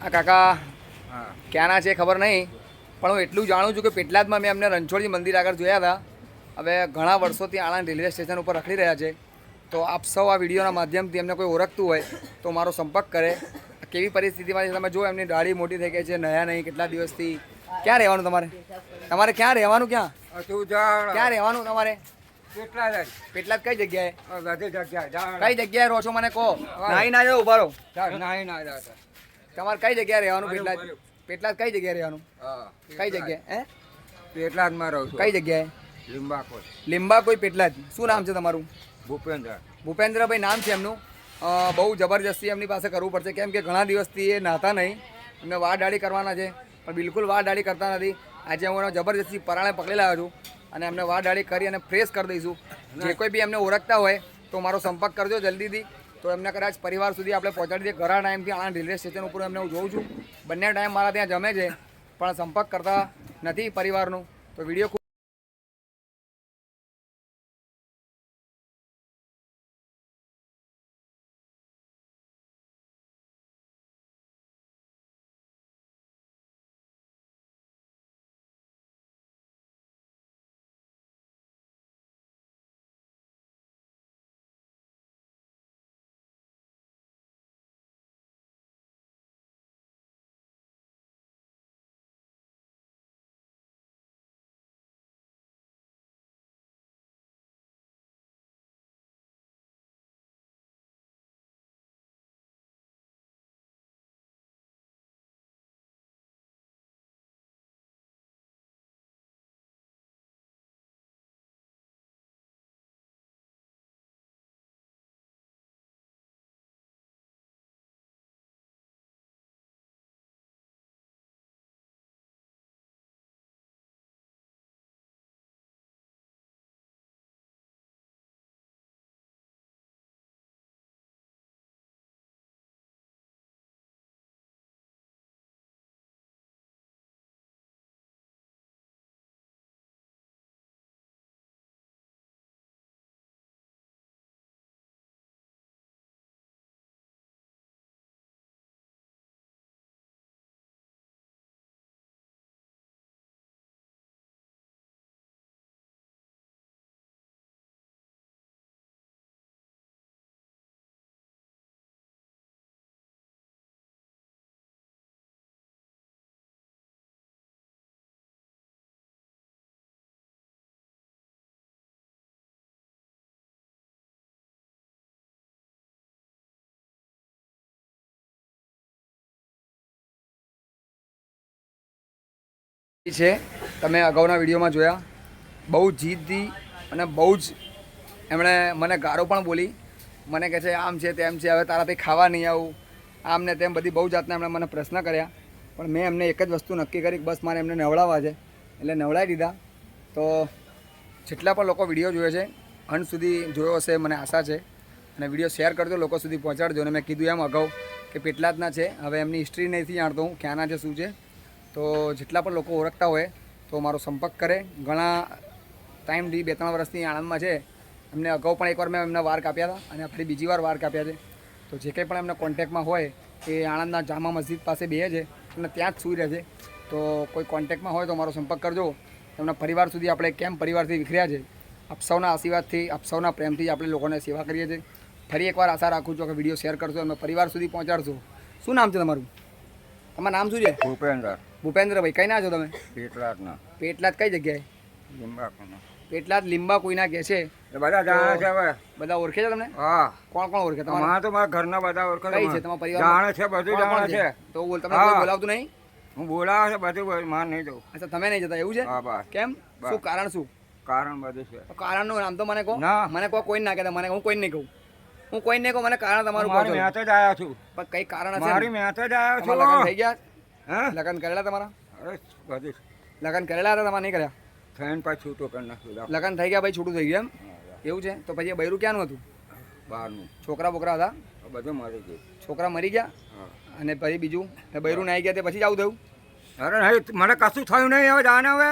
આ કાકા. ક્યાંના છે ખબર નહીં પણ હું એટલું જાણું છું કે પેટલાદમાં મેં અમને રણછોડજી મંદિર આગળ જોયા હતા. હવે ઘણા વર્ષોથી આણંદ રેલવે સ્ટેશન ઉપર રખડી રહ્યા છે. તો આપ સૌ આ વિડીયોના માધ્યમથી એમને કોઈ ઓળખતું હોય તો મારો સંપર્ક કરે. કેવી પરિસ્થિતિમાં છે? તમે જો એમની દાઢી મોટી થઈ ગઈ છે નયા નહીં કેટલા દિવસથી. ક્યાં રહેવાનું તમારે? તમારે ક્યાં રહેવાનું ક્યાં? તું ક્યાં રહેવાનું તમારે? કેટલા પેટલાદ કઈ જગ્યાએ? કઈ જગ્યાએ રહો છો મને કહો. નાઈ ના જાઓ ઊભા રહો. નાઈ ના જાતા. તમારે કઈ જગ્યાએ રહેવાનું? પેટલાદ પેટલાદ કઈ જગ્યાએ રહેવાનું? કઈ જગ્યાએ? હે? પેટલાદમાં રહું છું. કઈ જગ્યાએ? લીંબા કોઈ લીંબા કોઈ પેટલાદ. શું નામ છે તમારું? ભૂપેન્દ્ર. ભૂપેન્દ્રભાઈ નામ છે એમનું. બહુ જબરજસ્તી એમની પાસે કરવું પડશે. કેમ કે ઘણા દિવસથી એ નાતા નહીં. એમને દાઢી કરવાના છે. પણ બિલકુલ દાઢી કરતા નથી. આજે હું એનો જબરજસ્તી પરાણે પકડી લાવ્યો છું. અને એમને દાઢી કરી અને ફ્રેશ કરી દઈશું. જે કોઈ બી એમને ઓળખતા હોય તો મારો સંપર્ક કરજો જલ્દીથી. તો એમને કદાચ પરિવાર સુધી આપણે પહોંચાડી દઈએ. ઘણા ટાઈમથી આણંદ રેલવે સ્ટેશન ઉપર એમને હું જોઉં છું. બંને ટાઈમ મારા ત્યાં જમે છે, પણ સંપર્ક કરતા નથી પરિવારનું. તો વીડિયો છે, તમે અગાઉના વિડીયોમાં જોયા, બહુ જીદથી અને બહુ જ એમણે મને ગારો પણ બોલી. મને કહે છે, આમ છે, તેમ છે, હવે તારાથી ખાવા નહીં આવું. આમ ને તેમ બધી બહુ જાતના એમણે મને પ્રશ્ન કર્યા. પણ મેં એમને એક જ વસ્તુ નક્કી કરી બસ મારે એમને નવડાવવા છે. એટલે નવડાવી દીધા. તો જેટલા પણ લોકો વીડિયો જોયો છે અંત સુધી જોયો હશે મને આશા છે. અને વીડિયો શેર કરજો, લોકો સુધી પહોંચાડજો. અને મેં કીધું એમ અગાઉ કે પેટલાદના છે. હવે એમની હિસ્ટ્રી નથી જાણતો હું, ક્યાંના છે, શું છે. તો જેટલા પણ લોકો ઓળખતા હોય, તો મારો સંપર્ક કરે. ઘણા ટાઈમથી બે ત્રણ વર્ષથી આણંદમાં છે. એમને અગાઉ પણ એકવાર મેં એમના વાર કાપ્યા હતા અને ફરી બીજી વાર વાર કાપ્યા છે. તો જે કંઈ પણ એમના કોન્ટેક્ટમાં હોય, એ આણંદના જામા મસ્જિદ પાસે બે છે અને ત્યાં જ સૂઈ રહે છે. તો કોઈ કોન્ટેક્ટમાં હોય તો મારો સંપર્ક કરજો. એમના પરિવાર સુધી આપણે કેમ પરિવારથી વિખર્યા છે? આપ આશીર્વાદથી, આપ પ્રેમથી આપણે લોકોને સેવા કરીએ છીએ. ફરી એકવાર આશા રાખું છું કે વીડિયો શેર કરશો અને પરિવાર સુધી પહોંચાડશો. શું નામ છે તમારું? તમારું નામ શું છે? ભૂપેન્દ્ર. ભૂપેન્દ્રભાઈ કઈ ના છો તમે? કેટલા જ ના પેટલાદ કઈ જગ્યાએ? લીંબા કોના પેટલાદ લીંબા કોઈના કે છે? બધા જાણે છે હવે. બધા ઓળખે છે તમને? હા. કોણ કોણ ઓળખે તમારા? હા તો મારા ઘરના બધા ઓળખે કઈ છે? તમારા પરિવાર જાણે છે બધું જાણે છે? તો બોલ તમને કોઈ બોલાવતું નહીં? હું બોલાવે છે બધું માન માર નહીં જવું. અચ્છા તમે નહીં જતા એવું છે? હા બસ. કેમ? શું કારણ શું? કારણ બધું છે. કારણનું નામ તો મને કહો. ના. મને કહો કોઈ ના કહેતા મને હું કોઈ નહીં કહું. હું કોઈ નહીં કહું મને કારણ તમારું કહો મારી છો. જ આવ્યા છું. પણ કઈ કારણ હશે મારી મેં જ આવ્યા છું લગન થઈ ગયા? હા? લગન કરેલા તમારા? અરે બધું. લગન કરેલા હતા તમારે નહીં કર્યા? થઈને પાછું છૂટો કરી નાખ્યું લગન થઈ ગયા ભાઈ છૂટું થઈ ગયું એમ? એવું છે? તો પછી બૈરું ક્યાંનું હતું? બહારનું. છોકરા બોકરા હતા? બધું મરી ગયું. છોકરા મરી ગયા? અને પછી બીજું? બૈરું નાઈ ગયા તે પછી જ આવું થયું? અરે નહીં મને કશું થયું નહીં હવે જાણે હવે.